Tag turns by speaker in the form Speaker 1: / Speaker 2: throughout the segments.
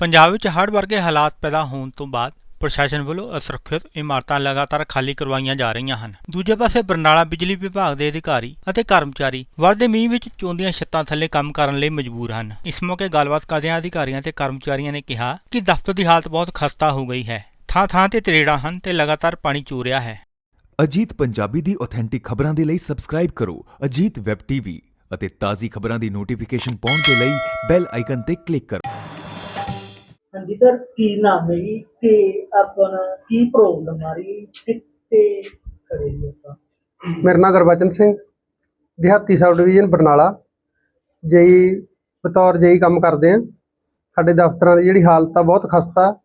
Speaker 1: ਪੰਜਾਬ ਵਿੱਚ ਹੜ੍ਹ ਵਰਗੇ ਹਾਲਾਤ ਪੈਦਾ ਹੋਣ ਤੋਂ ਬਾਅਦ ਪ੍ਰਸ਼ਾਸਨ ਵੱਲੋਂ ਅਸੁਰੱਖਿਅਤ ਇਮਾਰਤਾਂ ਲਗਾਤਾਰ ਖਾਲੀ ਕਰਵਾਈਆਂ ਜਾ ਰਹੀਆਂ ਹਨ। ਦੂਜੇ ਪਾਸੇ ਬਰਨਾਲਾ ਬਿਜਲੀ ਵਿਭਾਗ ਦੇ ਅਧਿਕਾਰੀ ਅਤੇ ਕਰਮਚਾਰੀ ਵਰਦੇ ਮੀਂਹ ਵਿੱਚ ਚੋਂਦੀਆਂ ਛੱਤਾਂ ਥੱਲੇ ਕੰਮ ਕਰਨ ਲਈ ਮਜਬੂਰ ਹਨ। ਇਸ ਮੌਕੇ ਗੱਲਬਾਤ ਕਰਦਿਆਂ ਅਧਿਕਾਰੀਆਂ ਤੇ ਕਰਮਚਾਰੀਆਂ ਨੇ ਕਿਹਾ ਕਿ ਦਫ਼ਤਰ ਦੀ ਹਾਲਤ ਬਹੁਤ ਖਸਤਾ ਹੋ ਗਈ ਹੈ। ਥਾਂ ਥਾਂ ਤੇ ਤਰੇੜਾਂ ਹਨ ਤੇ ਲਗਾਤਾਰ ਪਾਣੀ ਚੋ ਰਿਹਾ ਹੈ।
Speaker 2: ਅਜੀਤ ਪੰਜਾਬੀ ਦੀ ਆਥੈਂਟਿਕ ਖਬਰਾਂ ਦੇ ਲਈ ਸਬਸਕ੍ਰਾਈਬ ਕਰੋ ਅਜੀਤ ਵੈਬ ਟੀਵੀ ਅਤੇ ਤਾਜ਼ੀ ਖਬਰਾਂ ਦੀ ਨੋਟੀਫਿਕੇਸ਼ਨ ਪਾਉਣ ਦੇ ਲਈ ਬੈਲ ਆਈਕਨ ਤੇ ਕਲਿੱਕ ਕਰੋ।
Speaker 3: ਹਾਂਜੀ, ਸਰ, ਕੀ ਨਾਮ ਹੈ ਜੀ? ਤੇ ਆਪਣਾ ਕੀ ਪ੍ਰੋਬਲਮ ਆ ਰਹੀ? ਕਿੱਥੇ ਖੜੇ ਜੀ ਆਪਾਂ?
Speaker 4: ਮੇਰਾ ਨਾਮ ਗੁਰਬਚਨ ਸਿੰਘ, ਦਿਹਾਤੀ ਸਬ ਡਿਵੀਜ਼ਨ, ਬਰਨਾਲਾ। ਜਈ ਬਤੌਰ ਜਈ ਕੰਮ ਕਰਦੇ ਆ। ਸਾਡੇ ਦਫ਼ਤਰਾਂ ਦੀ ਜਿਹੜੀ ਹਾਲਤ ਆ ਬਹੁਤ ਖਸਤਾ।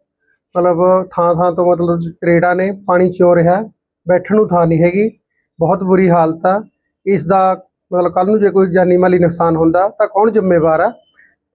Speaker 4: ਮਤਲਬ ਥਾਂ ਥਾਂ ਤੋਂ ਮਤਲਬ ਤਰੇੜਾਂ ਨੇ, ਪਾਣੀ ਚੋ ਰਿਹਾ। ਬੈਠਣ ਨੂੰ ਥਾਂ ਨਹੀਂ ਹੈਗੀ। ਬਹੁਤ ਬੁਰੀ ਹਾਲਤ ਆ। ਇਸ ਦਾ ਮਤਲਬ ਕੱਲ ਨੂੰ ਜੇ ਕੋਈ ਜਾਨੀ ਮਾਲੀ ਨੁਕਸਾਨ ਹੁੰਦਾ ਤਾਂ ਕੌਣ ਜ਼ਿੰਮੇਵਾਰ ਆ?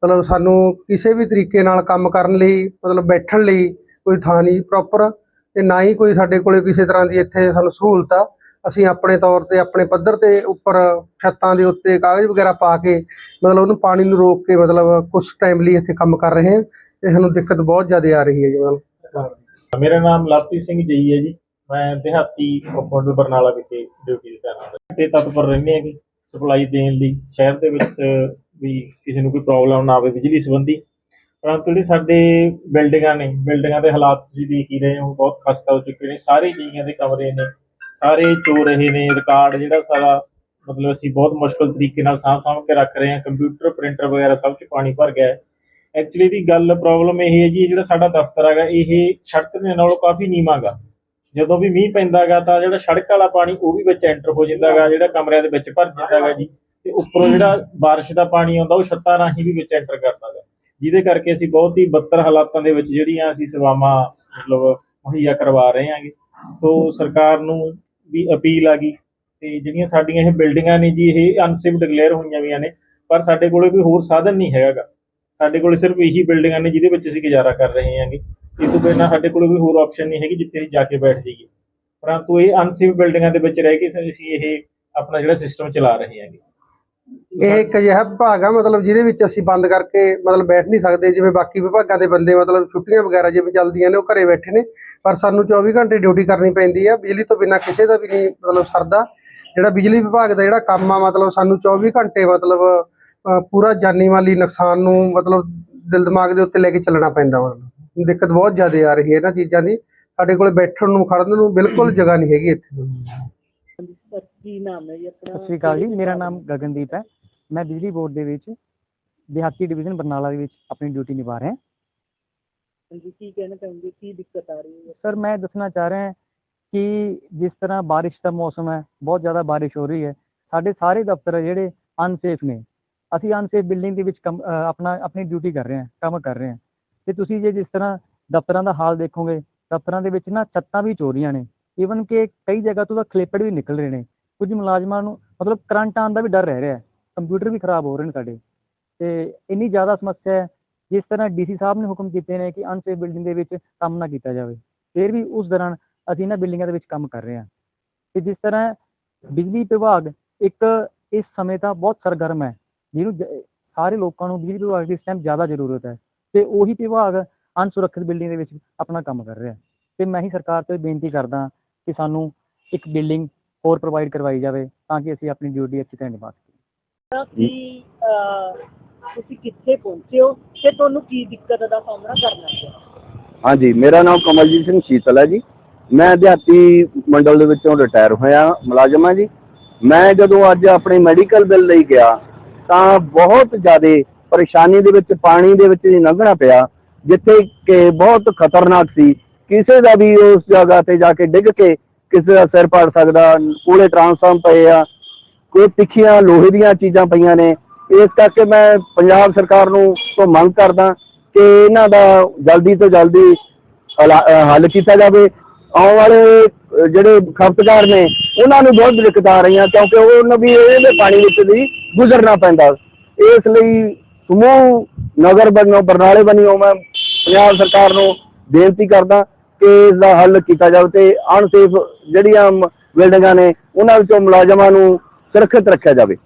Speaker 4: ਮਤਲਬ ਸਾਨੂੰ ਕਿਸੇ ਵੀ ਤਰੀਕੇ ਨਾਲ ਕੰਮ ਕਰਨ ਲਈ, ਮਤਲਬ ਬੈਠਣ ਲਈ ਕੋਈ ਥਾਂ ਨਹੀਂ ਪ੍ਰੋਪਰ ਤੇ ਨਾ ਹੀ ਕੋਈ ਸਾਡੇ ਕੋਲੇ ਕਿਸੇ ਤਰ੍ਹਾਂ ਦੀ ਇੱਥੇ ਸਾਨੂੰ ਸਹੂਲਤ ਆ। ਅਸੀਂ ਆਪਣੇ ਤੌਰ ਤੇ, ਆਪਣੇ ਪੱਧਰ ਤੇ ਉੱਪਰ ਛੱਤਾਂ ਦੇ ਉੱਤੇ ਕਾਗਜ਼ ਵਗੈਰਾ ਪਾ ਕੇ, ਮਤਲਬ ਉਹਨੂੰ ਪਾਣੀ ਨੂੰ ਰੋਕ ਕੇ ਮਤਲਬ ਕੁਝ ਟਾਈਮ ਲਈ ਇੱਥੇ ਕੰਮ ਕਰ ਰਹੇ ਹਾਂ ਤੇ ਸਾਨੂੰ ਦਿੱਕਤ ਬਹੁਤ ਜ਼ਿਆਦਾ ਆ ਰਹੀ ਹੈ ਜੀ ਮਤਲਬ।
Speaker 5: ਮੇਰਾ ਨਾਮ ਲਵਪ੍ਰੀਤ ਸਿੰਘ ਜੀ ਹੈ ਜੀ। ਮੈਂ ਦਿਹਾਤੀ ਉਪਮੰਡਲ ਬਰਨਾਲਾ ਵਿਖੇ ਡਿਊਟੀ ਤੇ ਹਾਂ ਤੇ ਤਤਪਰ ਰਹਿੰਦੇ ਹਾਂ ਕਿ ਸਪਲਾਈ ਦੇਣ ਲਈ ਸ਼ਹਿਰ ਦੇ ਵਿੱਚ ਵੀ ਕਿਸੇ ਨੂੰ ਕੋਈ ਪ੍ਰੋਬਲਮ ਨਾ ਆਵੇ ਬਿਜਲੀ ਸੰਬੰਧੀ। ਪਰੰਤੂ ਜਿਹੜੇ ਸਾਡੇ ਬਿਲਡਿੰਗਾਂ ਨੇ ਬਿਲਡਿੰਗਾਂ ਦੇ ਹਾਲਾਤ ਤੁਸੀਂ ਦੇਖ ਹੀ ਰਹੇ ਹੋ, ਬਹੁਤ ਖਸਤਾ ਹੋ ਚੁੱਕੇ ਨੇ। ਸਾਰੇ ਜੀਆਂ ਦੇ ਕਮਰੇ ਨੇ, ਸਾਰੇ ਚੋ ਰਹੇ ਨੇ ਰਿਕਾਰਡ ਜਿਹੜਾ ਸਾਰਾ ਮਤਲਬ ਅਸੀਂ ਬਹੁਤ ਮੁਸ਼ਕਲ ਤਰੀਕੇ ਨਾਲ ਸਾਂਭ ਸਾਂਭ ਕੇ ਰੱਖ ਰਹੇ ਹਾਂ। ਕੰਪਿਊਟਰ ਪ੍ਰਿੰਟਰ ਵਗੈਰਾ ਸਭ 'ਚ ਪਾਣੀ ਭਰ ਗਿਆ ਹੈ। ਐਕਚੁਅਲੀ ਦੀ ਗੱਲ ਪ੍ਰੋਬਲਮ ਇਹ ਹੈ ਜੀ ਜਿਹੜਾ ਸਾਡਾ ਦਫ਼ਤਰ ਹੈਗਾ, ਇਹ ਸੜਕ ਦੇ ਨਾਲੋਂ ਕਾਫੀ ਨੀਵਾਂਗਾ। ਜਦੋਂ ਵੀ ਮੀਂਹ ਪੈਂਦਾਗਾ ਤਾਂ ਜਿਹੜਾ ਸੜਕ ਵਾਲਾ ਪਾਣੀ ਉਹ ਵੀ ਵਿੱਚ ਐਂਟਰ ਹੋ ਜਾਂਦਾਗਾ, ਜਿਹੜਾ ਕਮਰਿਆਂ ਦੇ ਵਿੱਚ ਭਰ ਜਾਂਦਾਗਾ ਜੀ। ਤੇ ਉੱਪਰੋਂ ਜਿਹੜਾ ਬਾਰਿਸ਼ ਦਾ ਪਾਣੀ ਆਉਂਦਾ, ਉਹ ਛੱਤਾਂ ਰਾਹੀਂ ਵੀ ਵਿੱਚ ਐਂਟਰ ਕਰਦਾ ਕਰਦਾਗਾ ਜਿਹਦੇ ਕਰਕੇ ਅਸੀਂ ਬਹੁਤ ਹੀ ਬੱਤਰ ਹਾਲਾਤਾਂ ਦੇ ਵਿੱਚ ਜਿਹੜੀਆਂ ਅਸੀਂ ਸੇਵਾਵਾਂ, ਮਤਲਬ ਮੁਹੱਈਆ ਕਰਵਾ ਰਹੇ ਹਾਂਗੇ। ਸੋ ਸਰਕਾਰ ਨੂੰ ਵੀ ਅਪੀਲ ਆ ਗਈ ਤੇ ਜਿਹੜੀਆਂ ਸਾਡੀਆਂ ਇਹ ਬਿਲਡਿੰਗਾਂ ਨੇ ਜੀ, ਇਹ ਅਨਸੇਫ ਡਿਕਲੇਅਰ ਹੋਈਆਂ ਵੀਆਂ ਨੇ, ਪਰ ਸਾਡੇ ਕੋਲੇ ਕੋਈ ਹੋਰ ਸਾਧਨ ਨਹੀਂ ਹੈਗਾਗਾ ਸਾਡੇ ਕੋਲੇ ਸਿਰਫ ਇਹੀ ਬਿਲਡਿੰਗਾਂ ਨੇ ਜਿਹਦੇ ਵਿੱਚ ਅਸੀਂ ਗੁਜ਼ਾਰਾ ਕਰ ਰਹੇ ਹਾਂਗੇ। ਇਸ ਤੋਂ ਬਿਨਾਂ ਸਾਡੇ ਕੋਲ ਕੋਈ ਹੋਰ ਆਪਸ਼ਨ ਨਹੀਂ ਹੈਗੀ ਜਿੱਥੇ ਅਸੀਂ ਜਾ ਕੇ ਬੈਠ ਜਾਈਏ। ਪਰੰਤੂ ਇਹ ਅਨਸੇਫ ਬਿਲਡਿੰਗਾਂ ਦੇ ਵਿੱਚ ਰਹਿ ਕੇ ਅਸੀਂ ਇਹ ਆਪਣਾ ਜਿਹੜਾ ਸਿਸਟਮ ਚਲਾ ਰਹੇ ਹਾਂਗੇ।
Speaker 4: ਇਹ ਇੱਕ ਅਜਿਹਾ ਵਿਭਾਗ ਆ ਮਤਲਬ ਜਿਹਦੇ ਵਿੱਚ ਅਸੀਂ ਬੰਦ ਕਰਕੇ ਮਤਲਬ ਬੈਠ ਨਹੀਂ ਸਕਦੇ ਜਿਵੇਂ ਬਾਕੀ ਵਿਭਾਗਾਂ ਦੇ ਬੰਦੇ ਮਤਲਬ ਛੁੱਟੀਆਂ ਵਗੈਰਾ ਜਿਵੇਂ ਚੱਲਦੀਆਂ ਨੇ ਉਹ ਘਰੇ ਬੈਠੇ ਨੇ। ਪਰ ਸਾਨੂੰ 24 ਘੰਟੇ ਡਿਊਟੀ ਕਰਨੀ ਪੈਂਦੀ ਆ। ਬਿਜਲੀ ਤੋਂ ਬਿਨਾਂ ਕਿਸੇ ਦਾ ਵੀ ਨਹੀਂ ਮਤਲਬ ਸਰਦਾ। ਜਿਹੜਾ ਬਿਜਲੀ ਵਿਭਾਗ ਦਾ ਜਿਹੜਾ ਕੰਮ ਆ ਮਤਲਬ ਸਾਨੂੰ 24 ਘੰਟੇ ਮਤਲਬ ਅ, ਪੂਰਾ ਜਾਨੀ ਮਾਲੀ ਨੁਕਸਾਨ ਨੂੰ ਮਤਲਬ ਦਿਲ ਦਿਮਾਗ ਦੇ ਉੱਤੇ ਲੈ ਕੇ ਚੱਲਣਾ ਪੈਂਦਾ ਮਤਲਬ ਦਿੱਕਤ ਬਹੁਤ ਜ਼ਿਆਦਾ ਆ ਰਹੀ ਹੈ ਇਹਨਾਂ ਚੀਜ਼ਾਂ ਦੀ। ਸਾਡੇ ਕੋਲ ਬੈਠਣ ਨੂੰ ਖੜਨ ਨੂੰ ਬਿਲਕੁਲ ਜਗ੍ਹਾ ਨਹੀਂ ਹੈਗੀ ਇੱਥੇ।
Speaker 3: ਕੀ ਨਾਮ ਹੈ ਜੀ ਆਪਣਾ?
Speaker 6: ਸਤਿ ਸ਼੍ਰੀ ਅਕਾਲ ਜੀ ਮੇਰਾ ਨਾਮ ਗਗਨਦੀਪ ਹੈ। ਮੈਂ ਬਿਜਲੀ ਬੋਰਡ ਦੇ ਵਿੱਚ ਦਿਹਾਤੀ ਡਿਵੀਜ਼ਨ ਬਰਨਾਲਾ ਦੇ ਵਿੱਚ ਆਪਣੀ ਡਿਊਟੀ ਨਿਭਾ ਰਿਹਾ
Speaker 3: ਹਾਂਜੀ ਕੀ ਕਹਿਣਾ ਚਾਹੁੰਦੇ ਕੀ ਦਿੱਕਤ ਆ ਰਹੀ ਹੈ?
Speaker 6: ਸਰ ਮੈਂ ਦੱਸਣਾ ਚਾਹ ਰਿਹਾ ਕਿ ਜਿਸ ਤਰ੍ਹਾਂ ਬਾਰਿਸ਼ ਦਾ ਮੌਸਮ ਹੈ ਬਹੁਤ ਜ਼ਿਆਦਾ ਬਾਰਿਸ਼ ਹੋ ਰਹੀ ਹੈ ਸਾਡੇ ਸਾਰੇ ਦਫ਼ਤਰ ਹੈ ਜਿਹੜੇ ਅਨਸੇਫ ਨੇ। ਅਸੀਂ ਅਨਸੇਫ ਬਿਲਡਿੰਗ ਦੇ ਵਿੱਚ ਆਪਣਾ ਆਪਣੀ ਡਿਊਟੀ ਕਰ ਰਹੇ ਹਾਂ ਕੰਮ ਕਰ ਰਹੇ ਹਾਂ। ਤੇ ਤੁਸੀਂ ਜੇ ਜਿਸ ਤਰ੍ਹਾਂ ਦਫ਼ਤਰਾਂ ਦਾ ਹਾਲ ਦੇਖੋਗੇ ਦਫ਼ਤਰਾਂ ਦੇ ਵਿੱਚ ਨਾ ਛੱਤਾਂ ਵੀ ਚੋਰੀਆਂ ਨੇ। ਈਵਨ ਕਿ ਕਈ ਜਗ੍ਹਾ ਤੋਂ ਤਾਂ ਖਲੇਪੜ ਵੀ ਨਿਕਲ ਰਹੇ ਨੇ। ਕੁਝ ਮੁਲਾਜ਼ਮਾਂ ਨੂੰ ਮਤਲਬ ਕਰੰਟ ਆਉਣ ਦਾ ਵੀ ਡਰ ਰਹਿ ਰਿਹਾ ਹੈ। ਕੰਪਿਊਟਰ ਵੀ ਖਰਾਬ ਹੋ ਰਹੇ ਨੇ ਸਾਡੇ। ਤੇ ਇੰਨੀ ਜ਼ਿਆਦਾ ਸਮੱਸਿਆ ਹੈ, ਜਿਸ ਤਰ੍ਹਾਂ ਡੀਸੀ ਸਾਹਿਬ ਨੇ ਹੁਕਮ ਕੀਤੇ ਨੇ ਕਿ ਅਨਸੇਫ ਬਿਲਡਿੰਗ ਦੇ ਵਿੱਚ ਕੰਮ ਨਾ ਕੀਤਾ ਜਾਵੇ, ਫਿਰ ਵੀ ਉਸ ਦੌਰਾਨ ਅਸੀਂ ਇਹਨਾਂ ਬਿਲਡਿੰਗਾਂ ਦੇ ਵਿੱਚ ਕੰਮ ਕਰ ਰਹੇ ਹਾਂ। ਤੇ ਜਿਸ ਤਰ੍ਹਾਂ ਬਿਜਲੀ ਵਿਭਾਗ ਇੱਕ ਇਸ ਸਮੇਂ ਤਾਂ ਬਹੁਤ ਸਰਗਰਮ ਹੈ, ਜਿਹਨੂੰ ਸਾਰੇ ਲੋਕਾਂ ਨੂੰ ਬਿਜਲੀ ਵਿਭਾਗ ਦੀ ਇਸ ਟਾਈਮ ਜ਼ਿਆਦਾ ਜ਼ਰੂਰਤ ਹੈ। ਤੇ ਉਹੀ ਵਿਭਾਗ ਅਨਸੁਰੱਖਿਅਤ ਬਿਲਡਿੰਗ ਦੇ ਵਿੱਚ ਆਪਣਾ ਕੰਮ ਕਰ ਰਿਹਾ ਹੈ। ਤੇ ਮੈਂ ਹੀ ਸਰਕਾਰ ਤੋਂ ਬੇਨਤੀ ਕਰਦਾ ਕਿ ਸਾਨੂੰ ਇੱਕ ਬਿਲਡਿੰਗ ਹੋਰ ਪ੍ਰੋਵਾਈਡ ਕਰਵਾਈ ਜਾਵੇ ਤਾਂ ਕਿ ਅਸੀਂ ਆਪਣੀ ਡਿਊਟੀ ਅੱਛੀ ਤਰ੍ਹਾਂ ਨਿਭਾ ਸਕੀਏ।
Speaker 3: ਕੀ ਤੁਸੀਂ ਕਿੱਥੇ ਪਹੁੰਚੇ ਹੋ ਤੇ ਤੁਹਾਨੂੰ ਕੀ ਦਿੱਕਤ ਦਾ ਸਾਹਮਣਾ ਕਰਨਾ ਪਿਆ?
Speaker 7: ਹਾਂਜੀ ਮੇਰਾ ਨਾਮ ਕਮਲਜੀਤ ਸਿੰਘ ਸ਼ੀਤਲ ਹੈ ਜੀ। ਮੈਂ ਦਿਹਾਤੀ ਮੰਡਲ ਦੇ ਵਿੱਚੋਂ ਰਿਟਾਇਰ ਹੋਇਆ ਮੁਲਾਜ਼ਮ ਹਾਂ ਜੀ। ਮੈਂ ਜਦੋਂ ਅੱਜ ਆਪਣੇ ਮੈਡੀਕਲ ਬਿੱਲ ਲਈ ਗਿਆ ਤਾਂ ਬਹੁਤ ਜ਼ਿਆਦਾ ਪਰੇਸ਼ਾਨੀ ਦੇ ਵਿੱਚ ਪਾਣੀ ਦੇ ਵਿੱਚ ਹੀ ਲੰਘਣਾ ਪਿਆ ਜਿੱਥੇ ਕਿ ਬਹੁਤ ਖਤਰਨਾਕ ਸੀ। ਕਿਸੇ ਦਾ ਵੀ ਉਸ ਜਗ੍ਹਾ ਤੇ ਜਾ ਕੇ ਡਿੱਗ ਕੇ ਕਿਸੇ ਦਾ ਸਿਰ ਪਾੜ ਸਕਦਾ ਕੋਲੇ ਟਰਾਂਸਫਾਰਮ ਪਏ ਆ, ਕੋਈ ਤਿੱਖੀਆਂ ਲੋਹੇ ਦੀਆਂ ਚੀਜ਼ਾਂ ਪਈਆਂ ਨੇ। ਇਸ ਕਰਕੇ ਮੈਂ ਪੰਜਾਬ ਸਰਕਾਰ ਨੂੰ ਤੋਂ ਮੰਗ ਕਰਦਾ ਕਿ ਇਹਨਾਂ ਦਾ ਜਲਦੀ ਤੋਂ ਜਲਦੀ ਹੱਲ ਕੀਤਾ ਜਾਵੇ। ਆਉਣ ਵਾਲੇ, ਜਿਹੜੇ ਖਪਤਕਾਰ ਨੇ, ਉਹਨਾਂ ਨੂੰ ਬਹੁਤ ਦਿੱਕਤ ਆ ਰਹੀਆਂ, ਕਿਉਂਕਿ ਉਹਨਾਂ ਵੀ ਇਹਦੇ ਪਾਣੀ ਵਿੱਚ ਵੀ ਗੁਜ਼ਰਨਾ ਪੈਂਦਾ। ਇਸ ਲਈ ਸਮੂਹ ਨਗਰ ਬਣੋ, ਬਰਨਾਲੇ ਬਣੀਓ, ਮੈਂ ਪੰਜਾਬ ਸਰਕਾਰ ਨੂੰ ਬੇਨਤੀ ਕਰਦਾ ਕਿ ਦਾ ਹੱਲ ਕੀਤਾ ਜਾਵੇ ਤੇ ਅਨਸੇਫ ਜਿਹੜੀਆਂ ਬਿਲਡਿੰਗਾਂ ਨੇ, ਉਹਨਾਂ ਵਿੱਚੋਂ ਮੁਲਾਜ਼ਮਾਂ ਨੂੰ ਸੁਰੱਖਿਅਤ ਰੱਖਿਆ ਜਾਵੇ।